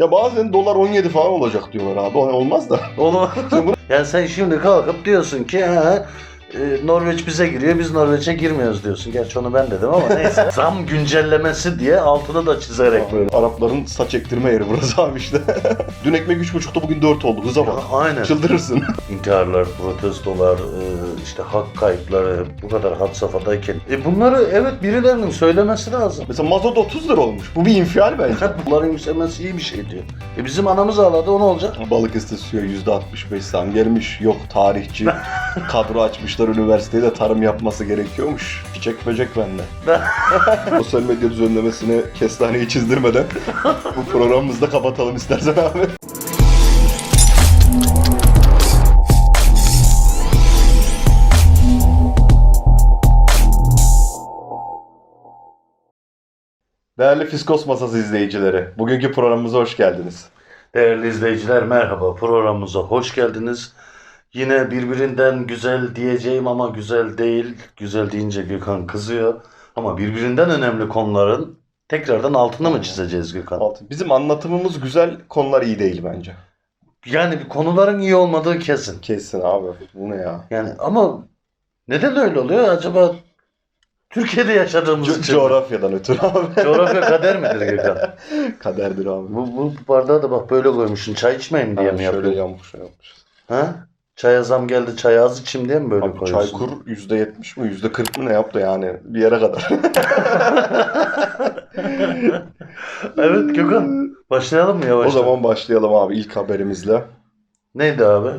Ya bazen dolar 17 falan olacak diyorlar abi. O olmaz da. Onu yani sen şimdi kalkıp diyorsun ki ha, e, Norveç bize giriyor biz Norveç'e girmiyoruz diyorsun. Gerçi onu ben dedim ama neyse. Zam güncellemesi diye altını da çizerek böyle. Arapların saç ektirme yeri burası abi işte. Dün ekmek 3.5'ta bugün 4 oldu. Hıza bak. Aynen. Çıldırırsın. İntiharlar, protestolar, e, işte hak kayıpları bu kadar had safhadayken. E bunları evet birilerinin söylemesi lazım. Mesela mazot 30 lira olmuş. Bu bir infial bence. Bunların yükselmesi iyi bir şey diyor. E bizim anamız ağladı o ne olacak? Balıkesir suya %65 zam gelmiş. Yok tarihçi kadro açmışlar üniversiteye de tarım yapması gerekiyormuş. Çiçek böcek bende. Sosyal medya düzenlemesine kestaneyi çizdirmeden bu programımızı da kapatalım istersen abi. Değerli Fiskos Masası izleyicileri, bugünkü programımıza hoş geldiniz. Değerli izleyiciler merhaba programımıza hoş geldiniz. Yine birbirinden güzel diyeceğim ama güzel değil. Güzel deyince Gökhan kızıyor. Ama birbirinden önemli konuların tekrardan altını mı çizeceğiz Gökhan? Bizim anlatımımız güzel, konular iyi değil bence. Yani bir konuların iyi olmadığı kesin. Kesin abi. Bu ne ya? Yani ama neden öyle oluyor acaba? Türkiye'de yaşadığımız için. coğrafyadan ötürü abi. Coğrafya kader midir Gökhan? Kaderdir abi. Bu, bu bardağı da bak böyle koymuşsun. Çay içmeyeyim diye Abi mi şöyle yapıyorsun? yanmış şey yapmış. Ha? Çaya zam geldi çay az içeyim diye mi böyle Abi koyuyorsun? Çaykur %70 mi %40 mı ne yaptı yani bir yere kadar. Evet Gökhan başlayalım mı yavaş? o zaman başlayalım abi ilk haberimizle. Neydi abi?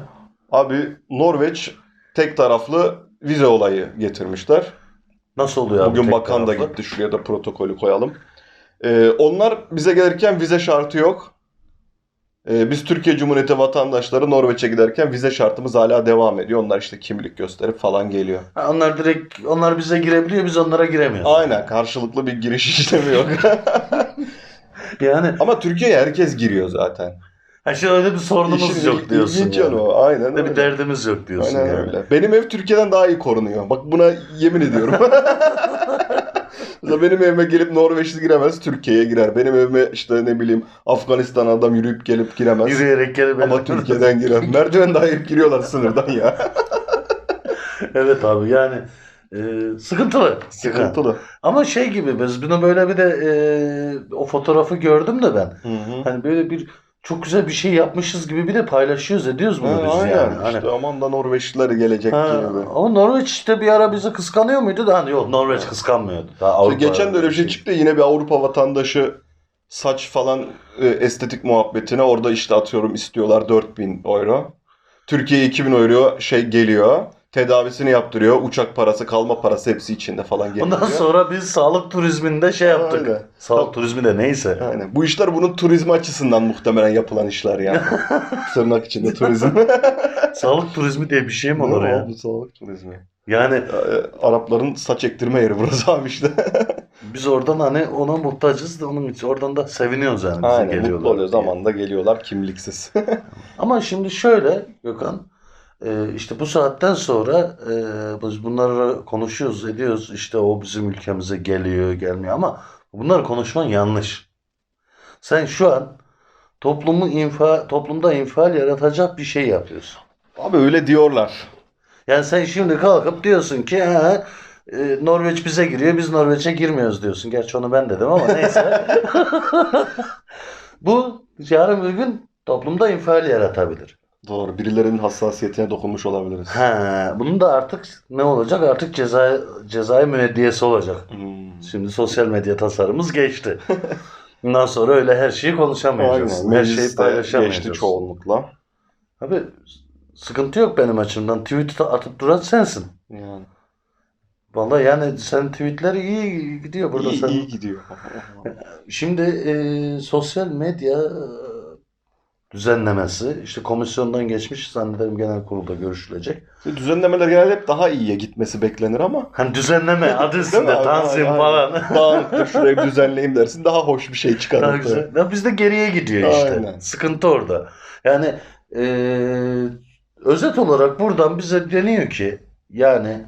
Abi Norveç tek taraflı vize olayı getirmişler. Nasıl oluyor abi? Bugün bakan da taraflı? gitti şuraya da protokolü koyalım. Ee, onlar bize gelirken vize şartı yok. Ee, biz Türkiye Cumhuriyeti vatandaşları Norveç'e giderken vize şartımız hala devam ediyor. Onlar işte kimlik gösterip falan geliyor. Ha, onlar direkt onlar bize girebiliyor biz onlara giremiyoruz. Aynen karşılıklı bir giriş işlemi yok. Yani Ama Türkiye'ye herkes giriyor zaten. ha şimdi öyle bir sorunumuz İşin yok diyorsun ilginç yani. o. Aynen Öyle bir derdimiz yok diyorsun Aynen yani. öyle. Benim ev Türkiye'den daha iyi korunuyor. Bak buna yemin ediyorum. Mesela benim evime gelip Norveçli giremez, Türkiye'ye girer. Benim evime işte ne bileyim Afganistan adam yürüyüp gelip giremez. Yürüyerek gelip Ama Türkiye'den girer. Merdiven dahi giriyorlar sınırdan ya. evet abi yani e, sıkıntılı. Sıkıntılı. Ama şey gibi biz bunu böyle bir de e, o fotoğrafı gördüm de ben. Hı hı. Hani böyle bir çok güzel bir şey yapmışız gibi bir de paylaşıyoruz ediyoruz bunu biz aynen. yani. Hani, İşte aman da Norveçliler gelecek Ha, gibi. ama Norveç işte bir ara bizi kıskanıyor muydu da hani yok Norveç kıskanmıyordu. Daha İşte geçen de öyle bir şey çıktı. Yine bir Avrupa vatandaşı saç falan e, estetik muhabbetine orada işte atıyorum istiyorlar 4000 euro. Türkiye'ye 2000 euro şey geliyor. Tedavisini yaptırıyor. Uçak parası, kalma parası hepsi içinde falan geliyor. Ondan sonra biz sağlık turizminde şey yaptık. Aynen. Sağlık turizmi de neyse. Aynen. Bu işler bunun turizmi açısından muhtemelen yapılan işler yani. Tırnak içinde turizm. Sağlık turizmi diye bir şey mi olur Ne ya? oldu sağlık turizmi? Yani Ee, Arapların saç ektirme yeri burası abi işte. biz oradan hani ona muhtacız da onun için oradan da seviniyoruz yani bize Aynen geliyorlar. mutlu oluyor diye. zamanında geliyorlar kimliksiz. Ama şimdi şöyle Gökhan işte bu saatten sonra e, biz bunları konuşuyoruz ediyoruz işte o bizim ülkemize geliyor gelmiyor ama bunları konuşman yanlış. Sen şu an toplumu infa, toplumda infial yaratacak bir şey yapıyorsun. abi öyle diyorlar. Yani sen şimdi kalkıp diyorsun ki ha, e, Norveç bize giriyor biz Norveç'e girmiyoruz diyorsun. Gerçi onu ben dedim ama neyse. Bu yarın bir gün toplumda infial yaratabilir. Doğru. Birilerinin hassasiyetine dokunmuş olabiliriz. Ha, bunun da artık ne olacak? Artık ceza cezai müeddiyesi olacak. Hmm. Şimdi sosyal medya tasarımız geçti. Bundan sonra öyle her şeyi konuşamayacağız. Aynen. her şeyi paylaşamayacağız. geçti çoğunlukla. Abi sıkıntı yok benim açımdan. Tweet atıp duran sensin. Yani. Vallahi yani sen tweetleri iyi gidiyor burada iyi, sen. iyi gidiyor. Şimdi e, sosyal medya düzenlemesi işte komisyondan geçmiş zannederim genel kurulda görüşülecek. Düzenlemeler genelde hep daha iyiye gitmesi beklenir ama Hani düzenleme adı üstünde tanzim Aynen. falan. dağınıktır şurayı düzenleyeyim dersin daha hoş bir şey çıkar. Daha güzel. Ya bizde geriye gidiyor işte. Aynen. Sıkıntı orada. Yani eee, özet olarak buradan bize deniyor ki yani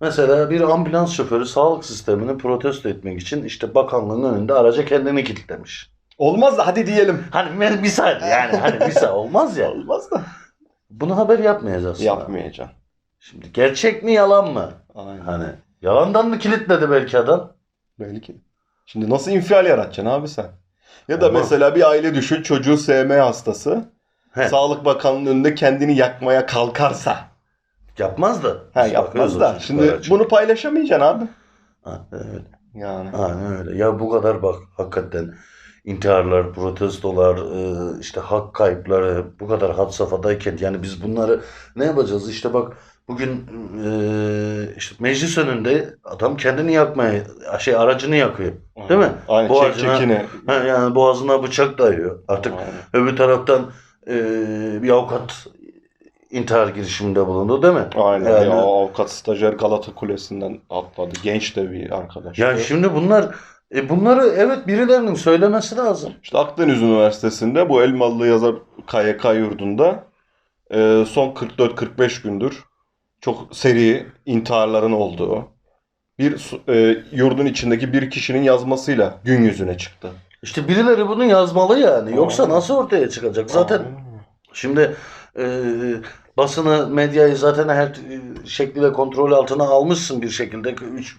mesela bir ambulans şoförü sağlık sistemini protesto etmek için işte bakanlığın önünde araca kendini kilitlemiş. Olmaz da hadi diyelim. Hani me- misal yani hani misal olmaz ya. Olmaz da. Bunu haber yapmayacağız. Yapmayacaksın. Şimdi gerçek mi yalan mı? Aynen. Hani yalandan mı kilitledi belki adam? Belki. Şimdi nasıl infial yaratacaksın abi sen? Ya da Olmaz. mesela bir aile düşün çocuğu SM hastası. He, Sağlık Bakanlığı'nın önünde kendini yakmaya kalkarsa. yapmaz da. Ha yapmaz da. Şimdi bunu paylaşamayacaksın abi. Ha, evet. Yani. Aynen öyle. Ya bu kadar bak hakikaten intiharlar, protestolar, e, işte hak kayıpları bu kadar had safhadayken yani biz bunları ne yapacağız? İşte bak bugün e, işte meclis önünde adam kendini yakmaya, şey aracını yakıyor. Değil mi? Aynen. Bu çek acına- çekini. Ha, yani boğazına bıçak dayıyor. Artık Aynen. öbür taraftan e, bir avukat intihar girişiminde bulundu değil mi? Aynen. Yani- Ya, avukat stajyer Galata Kulesi'nden atladı. Genç de bir arkadaş. Yani şimdi bunlar e, bunları evet birilerinin söylemesi lazım. İşte Akdeniz Üniversitesi'nde bu Elmalı yazar KYK yurdunda e, son 44-45 gündür çok seri intiharların olduğu bir e, yurdun içindeki bir kişinin yazmasıyla gün yüzüne çıktı. İşte birileri bunu yazmalı yani. Yoksa nasıl ortaya çıkacak? Zaten şimdi e, basını, medyayı zaten her şekliyle kontrol altına almışsın bir şekilde. Üç,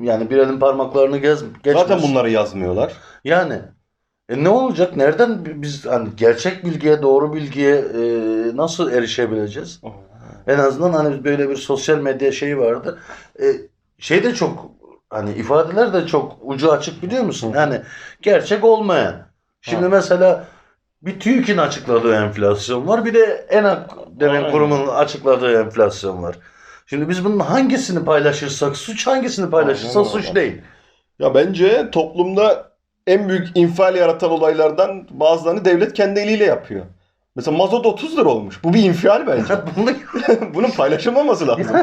yani bir elin parmaklarını gez, geçmiş. Zaten bunları yazmıyorlar. Yani e ne olacak? Nereden bi- biz hani gerçek bilgiye, doğru bilgiye e, nasıl erişebileceğiz? En azından hani böyle bir sosyal medya şeyi vardı. E, şey de çok hani ifadeler de çok ucu açık biliyor musun? Yani gerçek olmayan. Şimdi Ha. mesela bir TÜİK'in açıkladığı enflasyon var. Bir de ENAK denen Aynen. kurumun açıkladığı enflasyon var. Şimdi biz bunun hangisini paylaşırsak suç hangisini paylaşırsa Aynen suç değil. Ya bence toplumda en büyük infial yaratan olaylardan bazılarını devlet kendi eliyle yapıyor. Mesela mazot 30 lira olmuş. Bu bir infial bence. Bunu Bunun paylaşılmaması lazım.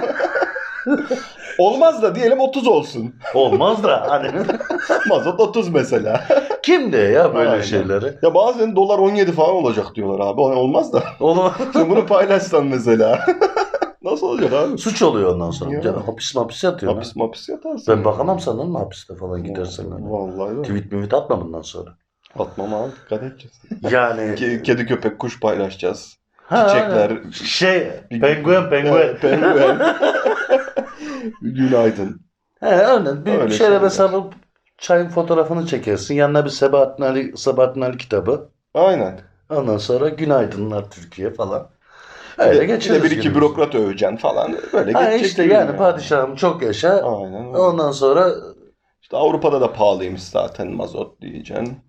Olmaz da diyelim 30 olsun. olmaz da hani Mazot 30 mesela. kim de ya böyle Aynen. şeyleri? Ya bazen dolar 17 falan olacak diyorlar abi. Olmaz da. Oğlum Şimdi bunu paylaşsan mesela. Nasıl olacak abi? suç oluyor ondan sonra. Ya. Canım, hapis mapis yatıyor. Hapis mapis yatarsın. Ben bakamam sanırım mı hapiste falan gidersen öyle. Vallahi öyle. Tweet mivit atma bundan sonra. Atmama abi dikkat edeceğiz. Yani Ke- Kedi köpek kuş paylaşacağız. Ha, çiçekler. şey penguen penguen. Penguen. Günaydın. He örneğin bir Öyle şeyler. mesela çayın fotoğrafını çekersin. Yanına bir Sebahattin Ali, Sebahattin Ali kitabı. Aynen. Ondan sonra günaydınlar Türkiye falan. Bir Öyle de-. Bir de bir iki günümüzü. bürokrat öveceksin falan. Böyle Ha geçecek işte gün yani padişahım çok yaşa. Aynen öyle. Ondan sonra İşte Avrupa'da da pahalıymış zaten mazot diyeceksin.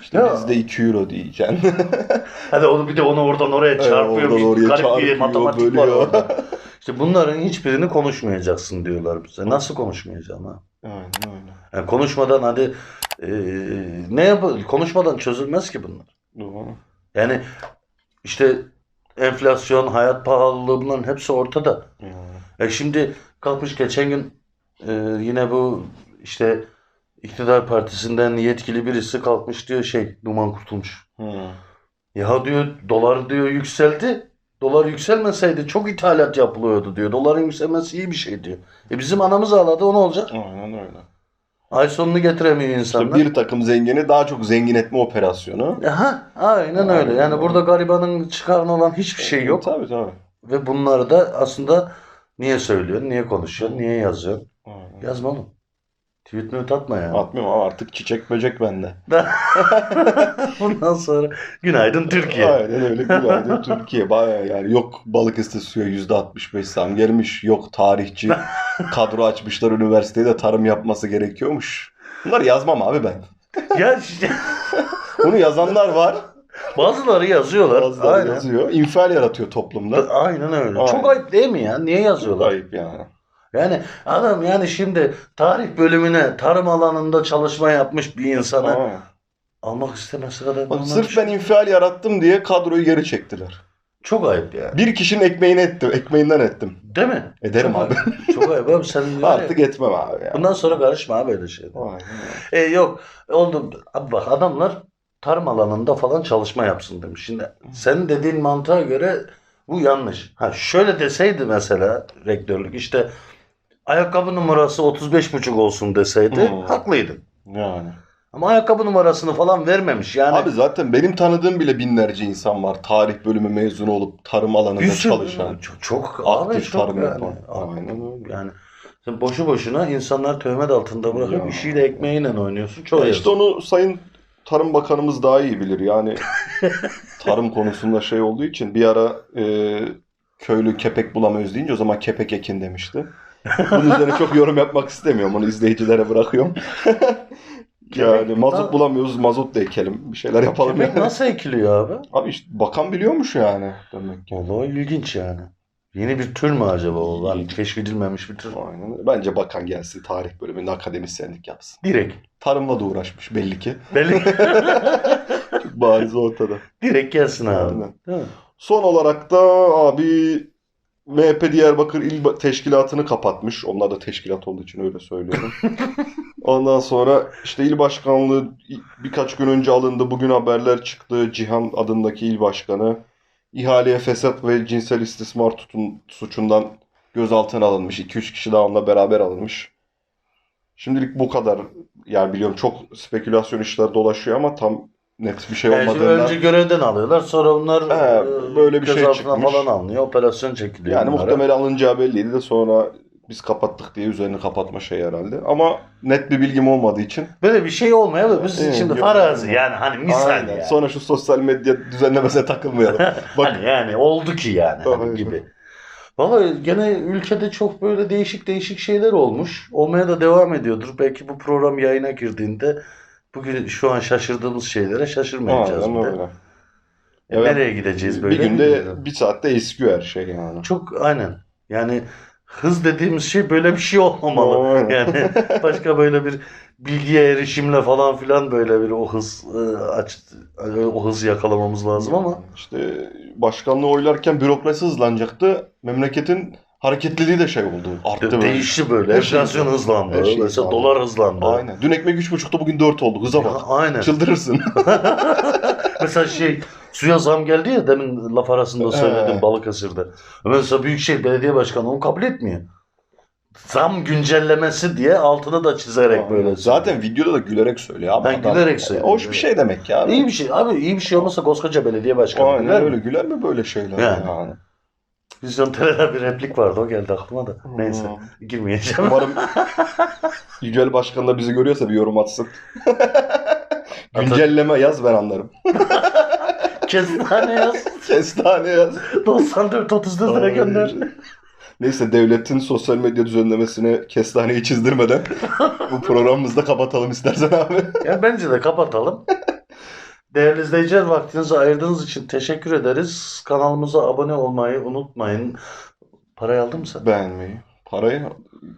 İşte Ya. bizde 2 euro diyeceksin. hadi onu bir de onu oradan oraya Evet, çarpıyor. oradan oraya garip bir çarpıyor, matematik var bölüyor. orada. İşte bunların hiçbirini konuşmayacaksın diyorlar bize. Nasıl konuşmayacağım ha? Aynen öyle. Yani konuşmadan hadi e, ne yap konuşmadan çözülmez ki bunlar. Doğru. Yani işte enflasyon, hayat pahalılığı bunların hepsi ortada. Yani. E şimdi kalkmış geçen gün e, yine bu işte iktidar partisinden yetkili birisi kalkmış diyor şey Duman Kurtulmuş. Hı. Ya diyor dolar diyor yükseldi. Dolar yükselmeseydi çok ithalat yapılıyordu diyor. Doların yükselmesi iyi bir şey diyor. E bizim anamız ağladı o ne olacak? Aynen öyle. Ay sonunu getiremiyor İşte insanlar. bir takım zengini daha çok zengin etme operasyonu. Aha, aynen öyle. Aynen Yani öyle. burada garibanın çıkarına olan hiçbir şey yok. Tabii tabii. Ve bunları da aslında niye söylüyorsun, niye konuşuyorsun, niye yazıyorsun? Aynen. Yazma oğlum. Tweet mi atma yani. Atmıyorum ama artık çiçek böcek bende. Bundan sonra günaydın Türkiye. Aynen öyle günaydın Türkiye. Baya yani yok balık suyu %65 zam gelmiş. Yok tarihçi kadro açmışlar üniversitede de tarım yapması gerekiyormuş. Bunları yazmam abi ben. ya Bunu yazanlar var. bazıları yazıyorlar. Bazıları aynen. yazıyor. İnfial yaratıyor toplumda. Aynen öyle. Aynen. Çok ayıp değil mi ya? Niye yazıyorlar? Ayıp yani. Yani adam yani şimdi tarih bölümüne tarım alanında çalışma yapmış bir insana Aa. almak istemesi kadar Bak, sırf şey. ben infial yarattım diye kadroyu geri çektiler. Çok ayıp ya. Bir kişinin ekmeğini ettim. Ekmeğinden ettim. Değil mi? Ederim Çok abi. ayıp. Çok ayıp abi sen var ya- Artık etmem abi ya. Bundan sonra karışma abi böyle şeyler. Aynen E yok oldu. Abi bak adamlar tarım alanında falan çalışma yapsın demiş. Şimdi senin dediğin mantığa göre bu yanlış. Ha şöyle deseydi mesela rektörlük işte ayakkabı numarası 35,5 olsun deseydi Hmm. haklıydın. Yani. Ama ayakkabı numarasını falan vermemiş. Yani Abi zaten benim tanıdığım bile binlerce insan var. Tarih bölümü mezunu olup tarım alanında bir sürü- çalışan. çok, çok Aktif abi çok tarım yani. yapan. Aynen. Öyle. Yani sen boşu boşuna insanlar töhmet altında bırakıp Ya. işiyle ekmeğiyle oynuyorsun. Çok Ya işte onu Sayın Tarım Bakanımız daha iyi bilir. Yani tarım konusunda şey olduğu için bir ara e, köylü kepek bulamıyoruz deyince o zaman kepek ekin demişti. Bunun üzerine çok yorum yapmak istemiyorum. Onu izleyicilere bırakıyorum. yani mazot bulamıyoruz, mazot da ekelim. Bir şeyler yapalım. Kepek yani. nasıl ekiliyor abi? Abi işte bakan biliyormuş yani demek ki. Vallahi ilginç yani. Yeni bir tür mü acaba o? Hani keşfedilmemiş bir tür. Aynen. Bence bakan gelsin tarih bölümünde akademisyenlik yapsın. Direkt. Tarımla da uğraşmış belli ki. Belli. Çok bariz ortada. Direkt gelsin abi. Aynen. Son olarak da abi MHP Diyarbakır İl Teşkilatı'nı kapatmış. Onlar da teşkilat olduğu için öyle söylüyorum. Ondan sonra işte il başkanlığı birkaç gün önce alındı. Bugün haberler çıktı. Cihan adındaki il başkanı ihaleye fesat ve cinsel istismar tutun, suçundan gözaltına alınmış. 2-3 kişi daha onunla beraber alınmış. Şimdilik bu kadar. Yani biliyorum çok spekülasyon işler dolaşıyor ama tam net bir şey Yani şimdi olmadığından. önce görevden alıyorlar sonra onlar He, e, böyle bir şey gözaltına çıkmış. falan alınıyor. Operasyon çekiliyor. Yani bunlara. muhtemelen alınacağı belliydi de sonra biz kapattık diye üzerini kapatma şey herhalde. Ama net bir bilgim olmadığı için. Böyle bir şey olmuyor biz Evet, şimdi yok. farazi yani hani misal Aynen. yani. Sonra şu sosyal medya düzenlemesine takılmayalım. Bak Hani yani oldu ki yani hani Aynen. gibi. Valla gene ülkede çok böyle değişik değişik şeyler olmuş. Olmaya da devam ediyordur. Belki bu program yayına girdiğinde bugün şu an şaşırdığımız şeylere şaşırmayacağız. aynen öyle. E, Evet. Nereye gideceğiz böyle? bir günde bir saatte eskiyor her şey yani. Çok aynen. Yani hız dediğimiz şey böyle bir şey olmamalı. Aynen. Yani başka böyle bir bilgiye erişimle falan filan böyle bir o hız e, aç o hızı yakalamamız lazım ama İşte başkanlığı oylarken bürokrasi hızlanacaktı. Memleketin hareketliliği de şey oldu. Arttı böyle. değişti böyle. Şey Enflasyon hızlandı. Her şey Mesela hızlandı. dolar hızlandı. Aynen. Dün ekmek 3.5'ta bugün 4 oldu. Hıza bak. Ya, aynen. Çıldırırsın. Mesela şey suya zam geldi ya demin laf arasında söyledim He. Balıkesir'de. Mesela Büyükşehir Belediye Başkanı onu kabul etmiyor. Zam güncellemesi diye altını da çizerek böyle. Zaten videoda da gülerek söylüyor abi. Ben adam. gülerek söylüyorum. Hoş bir şey demek ya. İyi bir şey abi iyi bir şey olmasa koskoca belediye başkanı. Aynen öyle. Güler mi böyle şeyler Yani. yani? Vizyon TV'de bir replik vardı o geldi aklıma da. Neyse girmeyeceğim. Umarım Yücel Başkan da bizi görüyorsa bir yorum atsın. Güncelleme yaz ben anlarım. Kestane yaz. Kestane yaz. 94 34 lira gönder. Neyse devletin sosyal medya düzenlemesine kestaneyi çizdirmeden bu programımızı da kapatalım istersen abi. Ya bence de kapatalım. Değerli izleyiciler vaktinizi ayırdığınız için teşekkür ederiz. Kanalımıza abone olmayı unutmayın. Parayı aldın mı sen? Beğenmeyi. Parayı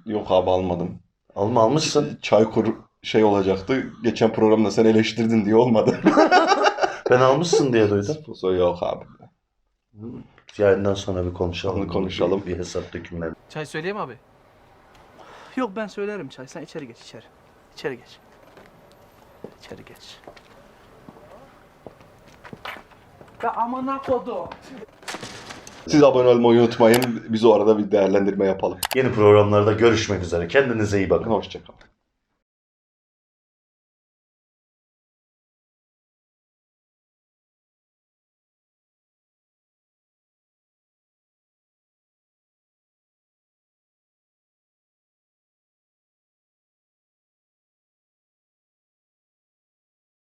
yok abi almadım. Alma almışsın. Çaykur şey olacaktı. Geçen programda sen eleştirdin diye olmadı. Ben almışsın diye duydum. Sponsor yok abi. Yayından sonra bir konuşalım. Onu konuşalım. Bir, bir hesap dökümleri. Çay söyleyeyim abi. Yok ben söylerim çay. Sen içeri geç içeri. İçeri geç. İçeri geç. Be amına kodum. Siz abone olmayı unutmayın. Biz o arada bir değerlendirme yapalım. Yeni programlarda görüşmek üzere. Kendinize iyi bakın. Hoşçakalın.